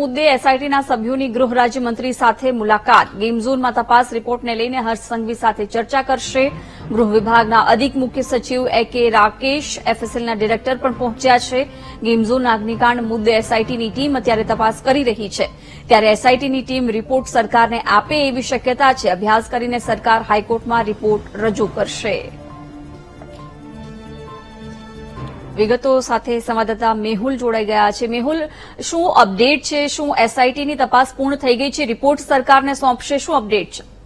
મુદ્દે એસઆઈટીના સભ્યોની ગૃહ રાજ્યમંત્રી સાથે મુલાકાત. ગેમ ઝોનમાં તપાસ રિપોર્ટને લઈને હર્ષ સંઘવી સાથે ચર્ચા કરશે. ગૃહ વિભાગના અધિક મુખ્ય સચિવ એ કે રાકેશ એફએસએલના ડિરેક્ટર પણ પહોંચ્યા છે. ગેમ ઝોન અગ્નિકાંડ મુદ્દે એસઆઈટીની ટીમ અત્યારે તપાસ કરી રહી છે. ત્યારે એસઆઈટીની ટીમ રિપોર્ટ સરકારને આપે એવી શક્યતા છે. અભ્યાસ કરીને સરકાર હાઈકોર્ટમાં રિપોર્ટ રજૂ કરશે. વિગતો સાથે સંવાદદાતા મેહુલ જોડાઈ ગયા છે. મેહુલ શું અપડેટ છે? શું એસઆઈટીની તપાસ પૂર્ણ થઈ ગઈ છે? રિપોર્ટ સરકારને સોંપશે. શું અપડેટ છે?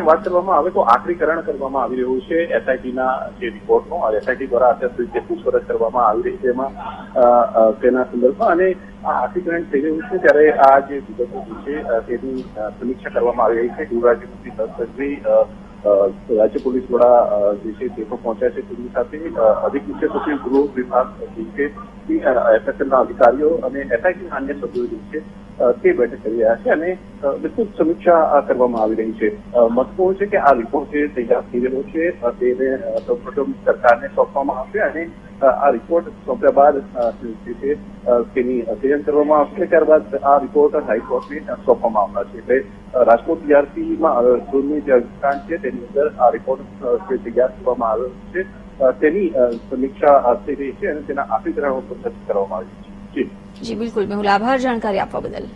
વાત કરવામાં આવે તો આખરીકરણ કરવામાં આવી રહ્યું છે. એસઆઈટીના જે રિપોર્ટનો એસઆઈટી દ્વારા અત્યાર સુધી જે પૂછપરછ કરવામાં આવી રહી છે એમાં તેના સંદર્ભમાં અને આ આખરીકરણ થઈ રહ્યું છે ત્યારે આ જે વિગતો છે તેની સમીક્ષા કરવામાં આવી રહી છે. ગૃહ રાજ્યમંત્રી હર્ષ સંઘવી અ, અ, રાજ્ય પોલીસ વડા જે છે તે પણ પહોંચ્યા છે. તેમની સાથે અધિક મુખ્ય સચિવ ગૃહ વિભાગ, જે છે એફએસએલના અધિકારીઓ અને એસઆઈટીના અન્ય સભ્યો જે છે તે બેઠક કરી રહ્યા છે અને વિસ્તૃત સમીક્ષા કરવામાં આવી રહી છે. અ, મહત્વપૂર્ણ છે કે આ રિપોર્ટ જે તૈયાર થઈ રહ્યો છે તેને સૌપ્રથમ સરકારને સોંપવામાં આવશે અને આ રિપોર્ટ સોંપ્યા બાદ છે તેની અધ્યયન કરવામાં આવશે. ત્યારબાદ આ રિપોર્ટ હાઈકોર્ટને સોંપવામાં સોંપવામાં છે. એટલે રાજકોટ બીઆરસીમાં ઝોનની જે અધિકાંશ છે તેની અંદર આ રિપોર્ટ તૈયાર કરવામાં આવ્યો છે. તેની સમીક્ષા થઈ રહી છે અને તેના આખરીકરણ પર ચર્ચા કરવામાં આવી છે. જી. બિલકુલ. મેહુલ આભાર જાણકારી આપવા બદલ.